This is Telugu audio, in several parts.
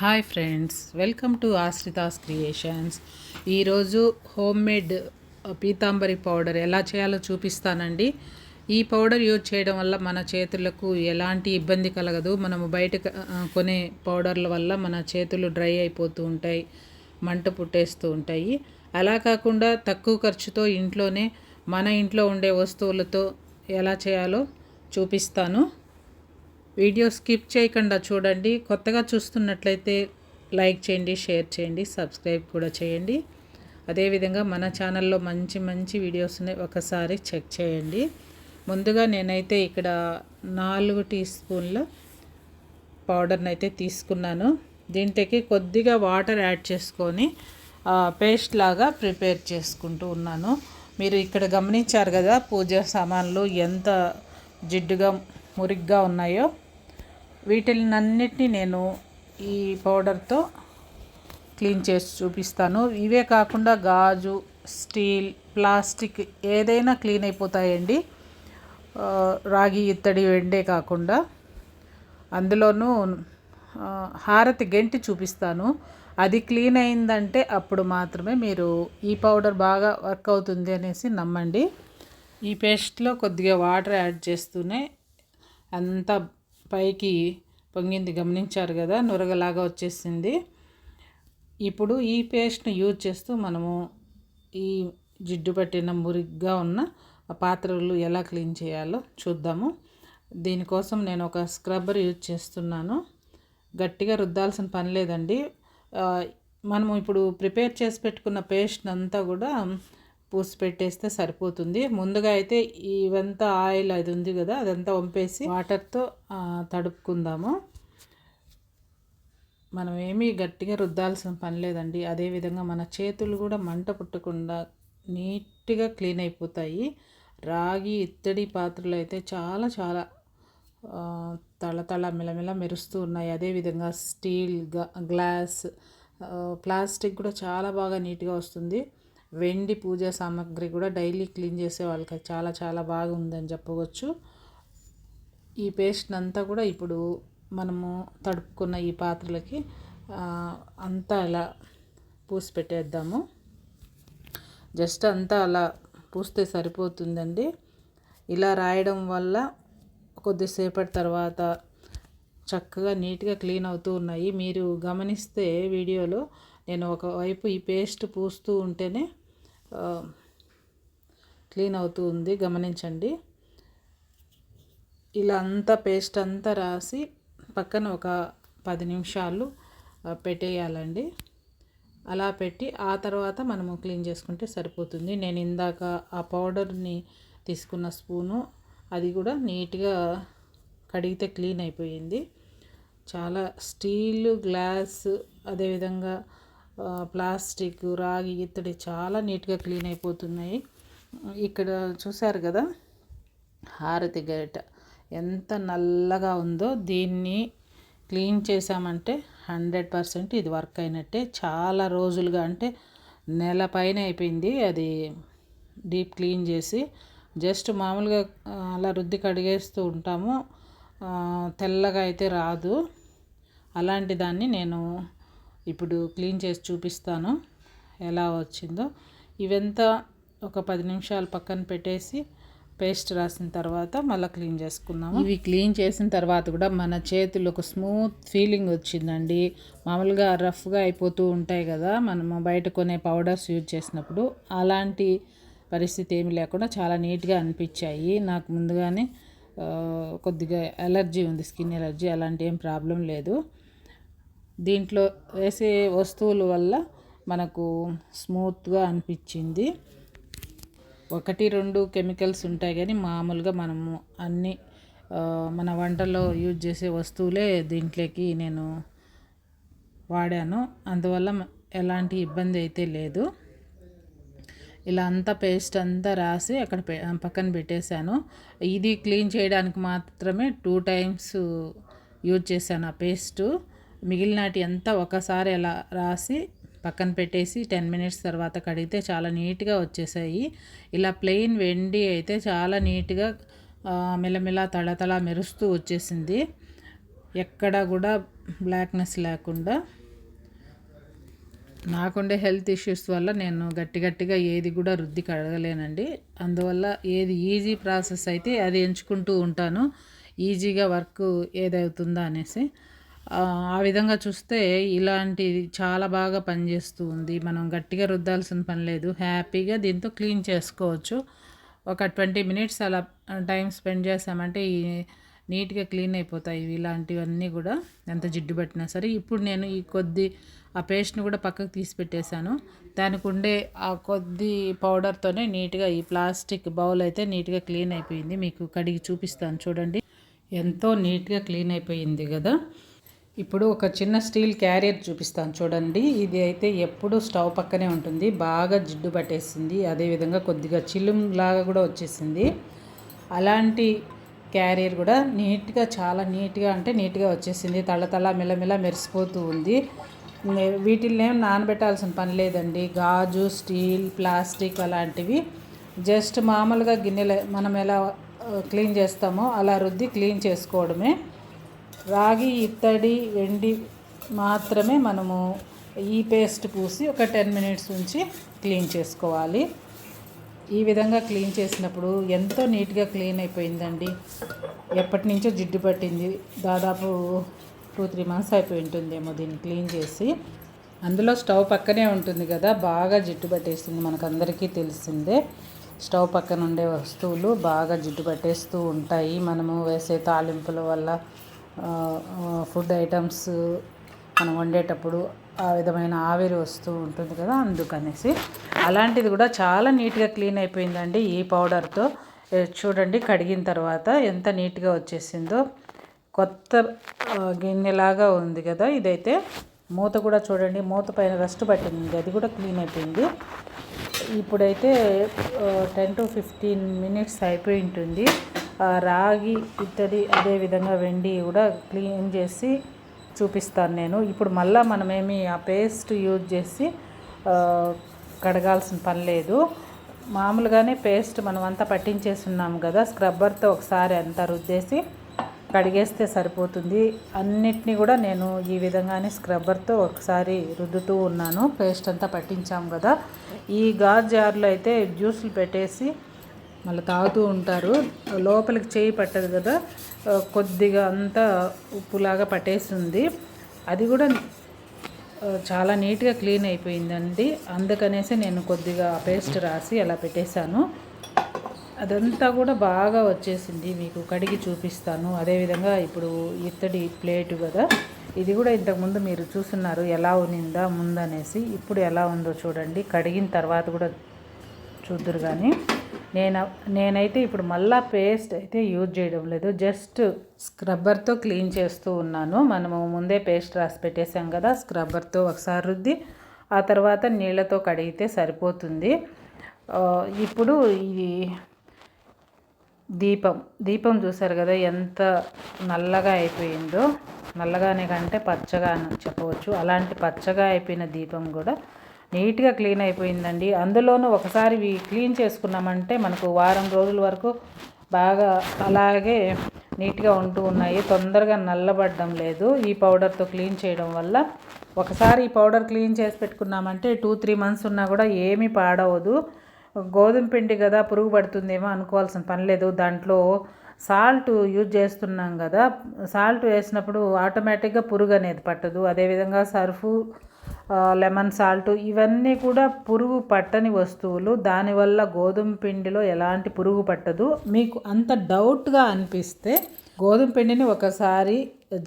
Hi friends welcome to Ashrita's creations. ఈరోజు హోమ్ మేడ్ పీతాంబరి పౌడర్ ఎలా చేయాలో చూపిస్తానండి. ఈ పౌడర్ యూజ్ చేయడం వల్ల మన చేతులకు ఎలాంటి ఇబ్బంది కలగదు. మనము బయట కొనే పౌడర్ల వల్ల మన చేతులు డ్రై అయిపోతూ ఉంటాయి మంట పుట్టేస్తూ ఉంటాయి. అలా కాకుండా తక్కువ ఖర్చుతో ఇంట్లోనే మన ఇంట్లో ఉండే వస్తువులతో ఎలా చేయాలో చూపిస్తాను. వీడియో స్కిప్ చేయకుండా చూడండి. కొత్తగా చూస్తున్నట్లయితే లైక్ చేయండి షేర్ చేయండి సబ్స్క్రైబ్ కూడా చేయండి. అదేవిధంగా మన ఛానల్లో మంచి మంచి వీడియోస్ ఉన్నాయి ఒకసారి చెక్ చేయండి. ముందుగా నేనైతే ఇక్కడ నాలుగు టీ స్పూన్ల పౌడర్ని అయితే తీసుకున్నాను. దీంట్లోకి కొద్దిగా వాటర్ యాడ్ చేసుకొని పేస్ట్ లాగా ప్రిపేర్ చేసుకుంటూ ఉన్నాను. మీరు ఇక్కడ గమనించారు కదా పూజ సామాన్లు ఎంత జిడ్డుగా మురిగ్గా ఉన్నాయో. వీటినన్నిటినీ నేను ఈ పౌడర్తో క్లీన్ చేసి చూపిస్తాను. ఇవే కాకుండా గాజు స్టీల్ ప్లాస్టిక్ ఏదైనా క్లీన్ అయిపోతాయండి. రాగి ఇత్తడి వెండే కాకుండా. అందులోనూ హారతి గెంటి చూపిస్తాను. అది క్లీన్ అయిందంటే అప్పుడు మాత్రమే మీరు ఈ పౌడర్ బాగా వర్క్ అవుతుంది అనేసి నమ్మండి. ఈ పేస్ట్లో కొద్దిగా వాటర్ యాడ్ చేస్తూనే అంతా పైకి పొంగింది. గమనించారు కదా నురగలాగా వచ్చేసింది. ఇప్పుడు ఈ పేస్ట్ని యూజ్ చేస్తూ మనము ఈ జిడ్డు పట్టిన మురిగ్గా ఉన్న పాత్రలు ఎలా క్లీన్ చేయాలో చూద్దాము. దీనికోసం నేను ఒక స్క్రబ్బర్ యూజ్ చేస్తున్నాను. గట్టిగా రుద్దాల్సిన పని లేదండి. మనము ఇప్పుడు ప్రిపేర్ చేసి పెట్టుకున్న పేస్ట్ అంతా కూడా పూసి పెట్టేస్తే సరిపోతుంది. ముందుగా అయితే ఇవంతా ఆయిల్ అది ఉంది కదా అదంతా వంపేసి వాటర్తో తడుపుకుందాము. మనం ఏమీ గట్టిగా రుద్దాల్సిన పని లేదండి. అదేవిధంగా మన చేతులు కూడా మంట పుట్టకుండా నీట్గా క్లీన్ అయిపోతాయి. రాగి ఇత్తడి పాత్రలు అయితే చాలా చాలా తళతళ మిలమిల మెరుస్తూ ఉన్నాయి. అదేవిధంగా స్టీల్ గ- గ్లాస్ ప్లాస్టిక్ కూడా చాలా బాగా నీట్గా వస్తుంది. వెండి పూజా సామాగ్రి కూడా డైలీ క్లీన్ చేసే వాళ్ళకి చాలా చాలా బాగుందని చెప్పవచ్చు. ఈ పేస్ట్ అంతా కూడా ఇప్పుడు మనము తడుపుకున్న ఈ పాత్రలకి అంతా అలా పూసి పెట్టేద్దాము. జస్ట్ అంతా అలా పూస్తే సరిపోతుందండి. ఇలా రాయడం వల్ల కొద్దిసేపటి తర్వాత చక్కగా నీట్గా క్లీన్ అవుతూ ఉన్నాయి. మీరు గమనిస్తే వీడియోలో నేను ఒకవైపు ఈ పేస్ట్ పూస్తూ ఉంటేనే క్లీన్ అవుతూ ఉంది గమనించండి. ఇలా అంతా పేస్ట్ అంతా రాసి పక్కన ఒక పది నిమిషాలు పెట్టేయాలండి. అలా పెట్టి ఆ తర్వాత మనము క్లీన్ చేసుకుంటే సరిపోతుంది. నేను ఇందాక ఆ పౌడర్ని తీసుకున్న స్పూను అది కూడా నీట్గా కడిగితే క్లీన్ అయిపోయింది. చాలా స్టీల్ గ్లాస్ అదేవిధంగా ప్లాస్టిక్ రాగి ఇత్తడి చాలా నీట్గా క్లీన్ అయిపోతున్నాయి. ఇక్కడ చూసారు కదా? హారతి గరిట ఎంత నల్లగా ఉందో దీన్ని క్లీన్ చేసామంటే హండ్రెడ్ పర్సెంట్ ఇది వర్క్ అయినట్టే. చాలా రోజులుగా అంటే నెల పైన అయిపోయింది అది డీప్ క్లీన్ చేసి. జస్ట్ మామూలుగా అలా రుద్ది కడిగేస్తూ ఉంటాము. తెల్లగా అయితే రాదు. అలాంటి దాన్ని నేను ఇప్పుడు క్లీన్ చేసి చూపిస్తాను ఎలా వచ్చిందో. ఇవంతా ఒక పది నిమిషాలు పక్కన పెట్టేసి పేస్ట్ రాసిన తర్వాత మళ్ళీ క్లీన్ చేసుకున్నాము ఇవి క్లీన్ చేసిన తర్వాత కూడా మన చేతులు ఒక స్మూత్ ఫీలింగ్ వచ్చిందండి. మామూలుగా రఫ్గా అయిపోతూ ఉంటాయి కదా మనము బయట కొనే పౌడర్స్ యూజ్ చేసినప్పుడు అలాంటి పరిస్థితి ఏమి లేకుండా చాలా నీట్గా అనిపించాయి. నాకు ముందుగానే కొద్దిగా ఎలర్జీ ఉంది స్కిన్ ఎలర్జీ అలాంటి ఏం ప్రాబ్లం లేదు. దీంట్లో వేసే వస్తువుల వల్ల మనకు స్మూత్గా అనిపించింది. ఒకటి రెండు కెమికల్స్ ఉంటాయి కానీ మామూలుగా మనము అన్ని మన వంటల్లో యూజ్ చేసే వస్తువులే దీంట్లోకి నేను వాడాను. అందువల్ల ఎలాంటి ఇబ్బంది అయితే లేదు. ఇలా అంతా పేస్ట్ అంతా రాసి అక్కడ పె- పక్కన పెట్టేశాను. ఇది క్లీన్ చేయడానికి మాత్రమే టూ టైమ్స్ యూజ్ చేశాను ఆ పేస్టు. మిగిలినటి అంతా ఒకసారి అలా రాసి పక్కన పెట్టేసి టెన్ మినిట్స్ తర్వాత కడిగితే చాలా నీట్గా వచ్చేసాయి. ఇలా ప్లెయిన్ వెండి అయితే చాలా నీట్గా ఆ, మెల్లమెల్ల తళతళ మెరుస్తూ వచ్చేసింది. ఎక్కడ కూడా బ్లాక్నెస్ లేకుండా. నాకుండే హెల్త్ ఇష్యూస్ వల్ల నేను గట్టి గట్టిగా ఏది కూడా రుద్ది కడగలేనండి. అందువల్ల ఏది ఈజీ ప్రాసెస్ అయితే అది ఎంచుకుంటూ ఉంటాను. ఈజీగా వర్క్ ఏదవుతుందా అనేసి. ఆ విధంగా చూస్తే ఇలాంటిది చాలా బాగా పనిచేస్తుంది మనం గట్టిగా రుద్దాల్సిన పని లేదు. హ్యాపీగా దీంతో క్లీన్ చేసుకోవచ్చు. ఒక ట్వంటీ మినిట్స్ అలా టైం స్పెండ్ చేసామంటే ఈ నీట్గా క్లీన్ అయిపోతాయి. ఇలాంటివన్నీ కూడా ఎంత జిడ్డు పట్టినా సరే. ఇప్పుడు నేను ఈ కొద్ది ఆ పేస్ట్ని కూడా పక్కకు తీసి పెట్టేశాను. దానికి ఉండే ఆ కొద్ది పౌడర్తోనే నీట్గా ఈ ప్లాస్టిక్ బౌల్ అయితే నీట్గా క్లీన్ అయిపోయింది. మీకు కడిగి చూపిస్తాను చూడండి. ఎంతో నీట్గా క్లీన్ అయిపోయింది కదా. ఇప్పుడు ఒక చిన్న స్టీల్ క్యారియర్ చూపిస్తాను చూడండి. ఇది అయితే ఎప్పుడు స్టవ్ పక్కనే ఉంటుంది. బాగా జిడ్డు పట్టేసింది. అదేవిధంగా కొద్దిగా చిలుం లాగా కూడా వచ్చేసింది. అలాంటి క్యారియర్ కూడా నీట్గా చాలా నీట్గా అంటే నీట్గా వచ్చేసింది. తల తల మెరిసిపోతూ ఉంది. వీటిల్నేం ఏం నానబెట్టాల్సిన పని లేదండి. గాజు స్టీల్ ప్లాస్టిక్ అలాంటివి జస్ట్ మామూలుగా గిన్నెలు మనం ఎలా క్లీన్ చేస్తామో అలా రుద్ది క్లీన్ చేసుకోవడమే. రాగి ఇత్తడి వెండి మాత్రమే మనము ఈ పేస్ట్ పూసి ఒక టెన్ మినిట్స్ ఉంచి క్లీన్ చేసుకోవాలి. ఈ విధంగా క్లీన్ చేసినప్పుడు ఎంతో నీట్గా క్లీన్ అయిపోయిందండి. ఎప్పటి నుంచో జిడ్డు పట్టింది. దాదాపు టూ త్రీ మంత్స్ అయిపోయి ఉంటుందేమో దీన్ని క్లీన్ చేసి. అందులో స్టవ్ పక్కనే ఉంటుంది కదా బాగా జిడ్డు పట్టేస్తుంది మనకందరికీ తెలిసిందే. స్టవ్ పక్కన ఉండే వస్తువులు బాగా జిడ్డు పట్టేస్తూ ఉంటాయి. మనము వేసే తాలింపుల వల్ల ఫుడ్ ఐటమ్స్ మనం వండేటప్పుడు ఆ విధమైన ఆవిరి వస్తూ ఉంటుంది కదా అందుకనేసి. అలాంటిది కూడా చాలా నీట్గా క్లీన్ అయిపోయిందండి ఈ పౌడర్తో. చూడండి కడిగిన తర్వాత ఎంత నీట్గా వచ్చేసిందో. కొత్త గిన్నెలాగా ఉంది కదా ఇదైతే. మూత కూడా చూడండి మూత పైన రస్ట్ పట్టింది అది కూడా క్లీన్ అయిపోయింది. ఇప్పుడైతే టెన్ టు ఫిఫ్టీన్ మినిట్స్ అయిపోయి ఉంటుంది. రాగి ఇత్తడి అదేవిధంగా వెండి కూడా క్లీన్ చేసి చూపిస్తాను నేను. ఇప్పుడు మళ్ళీ మనమేమి ఆ పేస్ట్ యూజ్ చేసి కడగాల్సిన పని లేదు. మామూలుగానే పేస్ట్ మనం అంతా పట్టించేసి ఉన్నాము కదా స్క్రబ్బర్తో ఒకసారి అంతా రుద్దేసి కడిగేస్తే సరిపోతుంది. అన్నిటినీ కూడా నేను ఈ విధంగానే స్క్రబ్బర్తో ఒకసారి రుద్దుతూ ఉన్నాను. పేస్ట్ అంతా పట్టించాము కదా. ఈ గాజ్ జార్లో అయితే జ్యూసులు పెట్టేసి మళ్ళీ తాగుతూ ఉంటారు. లోపలికి చేయి పట్టదు కదా. కొద్దిగా అంతా ఉప్పులాగా పట్టేస్తుంది. అది కూడా చాలా నీట్గా క్లీన్ అయిపోయిందండి. అందుకనేసి నేను కొద్దిగా పేస్ట్ రాసి అలా పెట్టేశాను. అదంతా కూడా బాగా వచ్చేసింది. మీకు కడిగి చూపిస్తాను. అదేవిధంగా ఇప్పుడు ఇత్తడి ప్లేటు కదా. ఇది కూడా ఇంతకుముందు మీరు చూస్తున్నారు. ఎలా ఉన్నిందా ముందనేసి. ఇప్పుడు ఎలా ఉందో చూడండి. కడిగిన తర్వాత కూడా చూద్దరు కానీ నేను నేనైతే ఇప్పుడు మళ్ళా పేస్ట్ అయితే యూజ్ చేయడం లేదు. జస్ట్ స్క్రబ్బర్తో క్లీన్ చేస్తూ ఉన్నాను. మనము ముందే పేస్ట్ రాసి పెట్టేసాం కదా స్క్రబ్బర్తో ఒకసారి రుద్ది ఆ తర్వాత నీళ్ళతో కడిగితే సరిపోతుంది. ఇప్పుడు ఇది దీపం దీపం చూసారు కదా ఎంత నల్లగా అయిపోయిందో. నల్లగానే కంటే పచ్చగా అని చెప్పవచ్చు. అలాంటి పచ్చగా అయిపోయిన దీపం కూడా నీట్గా క్లీన్ అయిపోయిందండి. అందులోనూ ఒకసారి క్లీన్ చేసుకున్నామంటే మనకు వారం రోజుల వరకు బాగా అలాగే నీట్గా ఉంటూ ఉన్నాయి. తొందరగా నల్లబడడం లేదు. ఈ పౌడర్తో క్లీన్ చేయడం వల్ల ఒకసారి ఈ పౌడర్ క్లీన్ చేసి పెట్టుకున్నామంటే టూ త్రీ మంత్స్ ఉన్నా కూడా ఏమీ పాడవదు. గోధుమ పిండి కదా పురుగు పడుతుందేమో అనుకోవాల్సిన పని లేదు. దాంట్లో సాల్ట్ యూజ్ చేస్తున్నాం కదా సాల్ట్ వేసినప్పుడు ఆటోమేటిక్గా పురుగు అనేది పట్టదు. అదేవిధంగా సర్ఫు లెమన్ సాల్ట్ ఇవన్నీ కూడా పురుగు పట్టని వస్తువులు. దానివల్ల గోధుమ పిండిలో ఎలాంటి పురుగు పట్టదు. మీకు అంత డౌట్గా అనిపిస్తే గోధుమ పిండిని ఒకసారి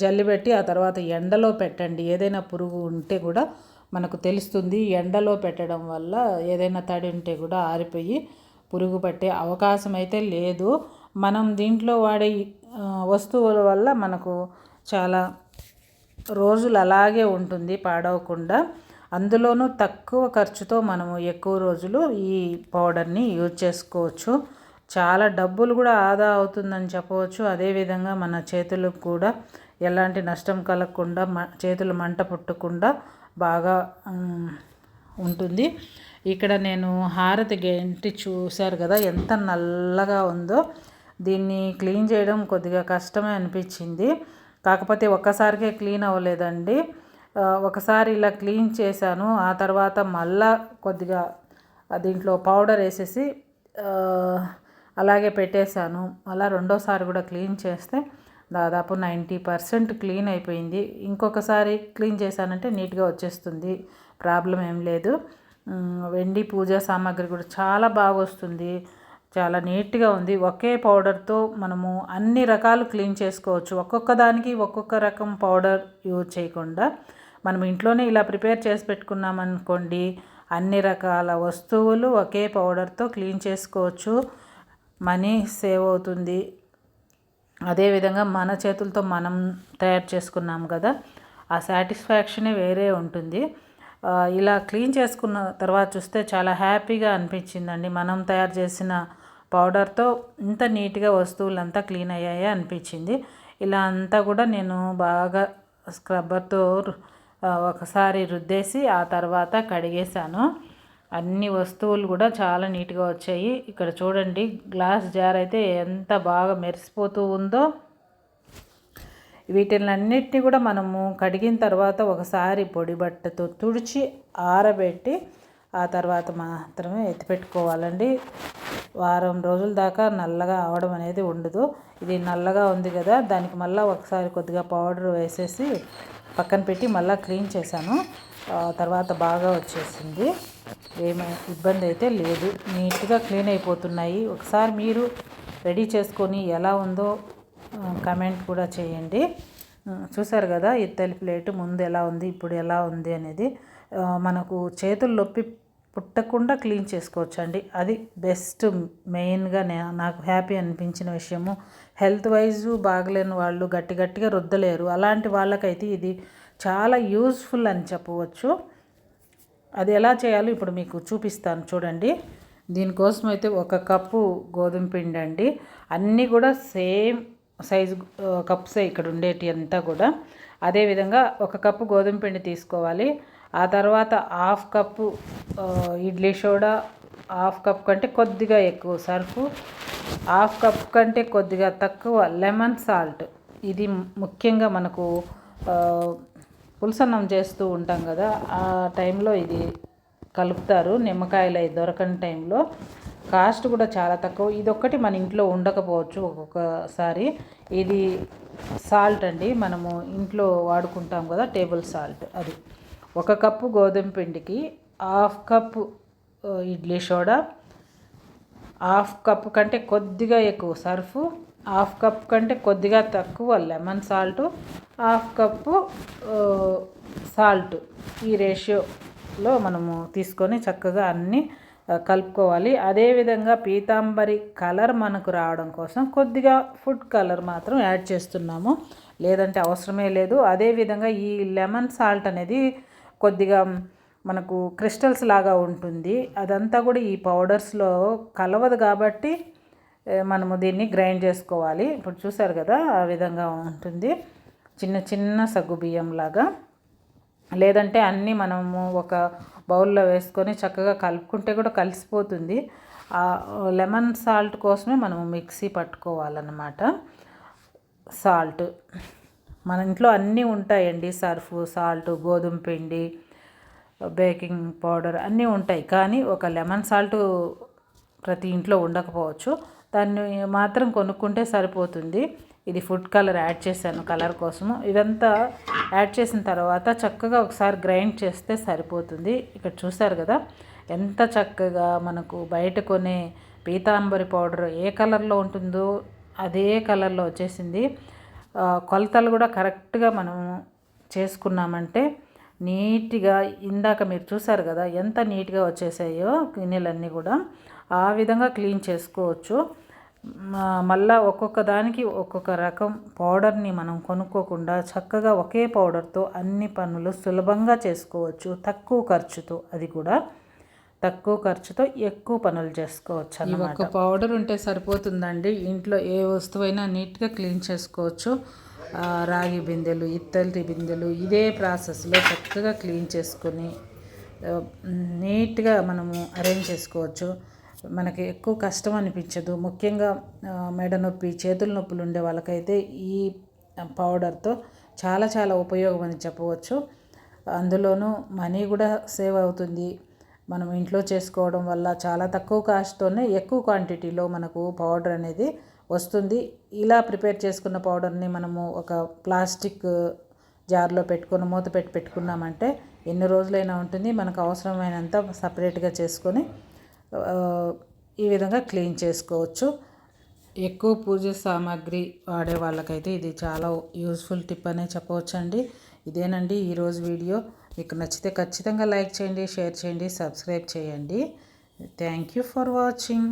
జల్లిపెట్టి ఆ తర్వాత ఎండలో పెట్టండి. ఏదైనా పురుగు ఉంటే కూడా మనకు తెలుస్తుంది. ఎండలో పెట్టడం వల్ల ఏదైనా తడి ఉంటే కూడా ఆరిపోయి పురుగు పట్టే అవకాశం అయితే లేదు. మనం దీంట్లో వాడే వస్తువుల వల్ల మనకు చాలా రోజులు అలాగే ఉంటుంది పాడవకుండా. అందులోనూ తక్కువ ఖర్చుతో మనము ఎక్కువ రోజులు ఈ పౌడర్ని యూజ్ చేసుకోవచ్చు. చాలా డబ్బులు కూడా ఆదా అవుతుందని చెప్పవచ్చు. అదేవిధంగా మన చేతులకు కూడా ఎలాంటి నష్టం కలగకుండా మ చేతులు మంట పుట్టకుండా బాగా ఉంటుంది. ఇక్కడ నేను హారతి గెంటి చూశారు కదా ఎంత నల్లగా ఉందో. దీన్ని క్లీన్ చేయడం కొద్దిగా కష్టమే అనిపించింది. కాకపోతే ఒక్కసారికే క్లీన్ అవ్వలేదండి. ఒకసారి ఇలా క్లీన్ చేశాను. ఆ తర్వాత మళ్ళా కొద్దిగా దీంట్లో పౌడర్ వేసేసి అలాగే పెట్టేశాను. అలా రెండోసారి కూడా క్లీన్ చేస్తే దాదాపు నైంటీ పర్సెంట్ క్లీన్ అయిపోయింది. ఇంకొకసారి క్లీన్ చేశానంటే నీట్గా వచ్చేస్తుంది. ప్రాబ్లం ఏం లేదు. వెండి పూజా సామాగ్రి కూడా చాలా బాగా వస్తుంది చాలా నీట్గా ఉంది. ఒకే పౌడర్తో మనము అన్ని రకాలు క్లీన్ చేసుకోవచ్చు. ఒక్కొక్క దానికి ఒక్కొక్క రకం పౌడర్ యూజ్ చేయకుండా మనం ఇంట్లోనే ఇలా ప్రిపేర్ చేసి పెట్టుకున్నామనుకోండి అన్ని రకాల వస్తువులు ఒకే పౌడర్తో క్లీన్ చేసుకోవచ్చు. మనీ సేవ్ అవుతుంది. అదేవిధంగా మన చేతులతో మనం తయారు చేసుకున్నాం కదా ఆ సాటిస్ఫాక్షనే వేరే ఉంటుంది. ఇలా క్లీన్ చేసుకున్న తర్వాత చూస్తే చాలా హ్యాపీగా అనిపించిందండి. మనం తయారు చేసిన పౌడర్తో ఇంత నీట్గా వస్తువులంతా క్లీన్ అయ్యాయి అనిపించింది. ఇలా అంతా కూడా నేను బాగా స్క్రబ్బర్తో ఒకసారి రుద్దేసి ఆ తర్వాత కడిగేశాను. అన్ని వస్తువులు కూడా చాలా నీట్గా వచ్చాయి. ఇక్కడ చూడండి గ్లాస్ జార్ అయితే ఎంత బాగా మెరిసిపోతూ ఉందో. వీటిలన్నిటిని కూడా మనము కడిగిన తర్వాత ఒకసారి పొడి బట్టతో తుడిచి ఆరబెట్టి ఆ తర్వాత మాత్రమే ఎత్తిపెట్టుకోవాలండి వారం రోజుల దాకా నల్లగా అవడం అనేది ఉండదు. ఇది నల్లగా ఉంది కదా దానికి మళ్ళీ ఒకసారి కొద్దిగా పౌడర్ వేసేసి పక్కన పెట్టి మళ్ళీ క్లీన్ చేశాను. తర్వాత బాగా వచ్చేసింది. ఏమీ ఇబ్బంది అయితే లేదు. నీట్గా క్లీన్ అయిపోతున్నాయి. ఒకసారి మీరు రెడీ చేసుకొని ఎలా ఉందో కమెంట్ కూడా చేయండి. చూసారు కదా ఇత్తలి ప్లేట్ ముందు ఎలా ఉంది ఇప్పుడు ఎలా ఉంది అనేది. మనకు చేతులు నొప్పి పుట్టకుండా క్లీన్ చేసుకోవచ్చు అండి అది బెస్ట్ మెయిన్గా నాకు హ్యాపీ అనిపించిన విషయము. హెల్త్ వైజ్ బాగలేని వాళ్ళు గట్టి గట్టిగా రుద్దలేరు. అలాంటి వాళ్ళకైతే ఇది చాలా యూజ్ఫుల్ అని చెప్పవచ్చు. అది ఎలా చేయాలో ఇప్పుడు మీకు చూపిస్తాను చూడండి. దీనికోసం అయితే ఒక కప్పు గోధుమ పిండి అండి. అన్నీ కూడా సేమ్ సైజు కప్సే ఇక్కడ ఉండేటి అంతా కూడా అదేవిధంగా ఒక కప్పు గోధుమ పిండి తీసుకోవాలి. ఆ తర్వాత half cup idli soda half cup కంటే కొద్దిగా ఎక్కువ సర్ఫ్ హాఫ్ కప్ కంటే కొద్దిగా తక్కువ లెమన్ సాల్ట్. ఇది ముఖ్యంగా మనకు పులసన్నం చేస్తూ ఉంటాం కదా ఆ టైంలో ఇది కలుపుతారు. నిమ్మకాయలు అవి దొరకని టైంలో. కాస్ట్ కూడా చాలా తక్కువ. ఇది ఒక్కటి మన ఇంట్లో ఉండకపోవచ్చు ఒక్కొక్కసారి. ఇది సాల్ట్ అండి. మనము ఇంట్లో వాడుకుంటాం కదా టేబుల్ సాల్ట్ అది. ఒక కప్పు గోధుమ పిండికి half cup idli soda half cup కంటే కొద్దిగా ఎక్కువ సర్ఫ్ హాఫ్ కప్ కంటే కొద్దిగా తక్కువ lemon salt half cup salt. ఈ రేషియోలో మనము తీసుకొని చక్కగా అన్నీ కలుపుకోవాలి. అదేవిధంగా పీతాంబరి కలర్ మనకు రావడం కోసం కొద్దిగా ఫుడ్ కలర్ మాత్రం యాడ్ చేస్తున్నాము. లేదంటే అవసరమే లేదు. అదేవిధంగా ఈ లెమన్ సాల్ట్ అనేది కొద్దిగా మనకు క్రిస్టల్స్ లాగా ఉంటుంది. అదంతా కూడా ఈ పౌడర్స్లో కలవదు కాబట్టి మనము దీన్ని గ్రైండ్ చేసుకోవాలి. ఇప్పుడు చూసారు కదా ఆ విధంగా ఉంటుంది. చిన్న చిన్న సగ్గు బియ్యం లాగా. లేదంటే అన్నీ మనము ఒక బౌల్లో వేసుకొని చక్కగా కలుపుకుంటే కూడా కలిసిపోతుంది. ఆ లెమన్ సాల్ట్ కోసమే మనము మిక్సీ పట్టుకోవాలన్నమాట. సాల్ట్. మన ఇంట్లో అన్నీ ఉంటాయండి. సర్ఫ్ సాల్ట్ గోధుమ పిండి బేకింగ్ పౌడర్ అన్నీ ఉంటాయి. కానీ ఒక లెమన్ సాల్ట్ ప్రతి ఇంట్లో ఉండకపోవచ్చు. దాన్ని మాత్రం కొనుక్కుంటే సరిపోతుంది. ఇది ఫుడ్ కలర్ యాడ్ చేశాను కలర్ కోసము. ఇదంతా యాడ్ చేసిన తర్వాత చక్కగా ఒకసారి గ్రైండ్ చేస్తే సరిపోతుంది. ఇక్కడ చూసారు కదా ఎంత చక్కగా మనకు బయట కొనే పీతాంబరి పౌడర్ ఏ కలర్లో ఉంటుందో అదే కలర్లో వచ్చేసింది. కొలతలు కూడా కరెక్ట్గా మనం చేసుకున్నామంటే నీట్గా ఇందాక మీరు చూసారు కదా ఎంత నీట్గా వచ్చేసాయో గిన్నెలన్నీ కూడా ఆ విధంగా క్లీన్ చేసుకోవచ్చు. మళ్ళా ఒక్కొక్క దానికి ఒక్కొక్క రకం పౌడర్ని మనం కొనుక్కోకుండా చక్కగా ఒకే పౌడర్తో అన్ని పనులు సులభంగా చేసుకోవచ్చు తక్కువ ఖర్చుతో అది కూడా. తక్కువ ఖర్చుతో ఎక్కువ పనులు చేసుకోవచ్చు ఈ ఒక్క పౌడర్ ఉంటే సరిపోతుందండి. ఇంట్లో ఏ వస్తువైనా నీట్గా క్లీన్ చేసుకోవచ్చు. రాగి బిందెలు ఇత్తలి బిందెలు ఇదే ప్రాసెస్లో చక్కగా క్లీన్ చేసుకొని నీట్గా మనము అరేంజ్ చేసుకోవచ్చు. మనకి ఎక్కువ కష్టం అనిపించదు. ముఖ్యంగా మెడ నొప్పి చేతుల నొప్పులు ఉండే వాళ్ళకైతే ఈ పౌడర్తో చాలా చాలా ఉపయోగం అని చెప్పవచ్చు. అందులోనూ మనీ కూడా సేవ్ అవుతుంది. మనం ఇంట్లో చేసుకోవడం వల్ల చాలా తక్కువ కాస్ట్తోనే ఎక్కువ క్వాంటిటీలో మనకు పౌడర్ అనేది వస్తుంది. ఇలా ప్రిపేర్ చేసుకున్న పౌడర్ని మనము ఒక ప్లాస్టిక్ జార్లో పెట్టుకొని మూత పెట్టి పెట్టుకున్నామంటే ఎన్ని రోజులైనా ఉంటుంది. మనకు అవసరమైనంత సపరేట్గా చేసుకొని ఈ విధంగా క్లీన్ చేసుకోవచ్చు. ఎక్కువ పూజ సామాగ్రి వాడే వాళ్ళకైతే ఇది చాలా యూస్ఫుల్ టిప్ అనే చెప్పవచ్చండి. ఇదేనండి ఈరోజు వీడియో. మీకు నచ్చితే ఖచ్చితంగా లైక్ చేయండి షేర్ చేయండి సబ్స్క్రైబ్ చేయండి. Thank you for watching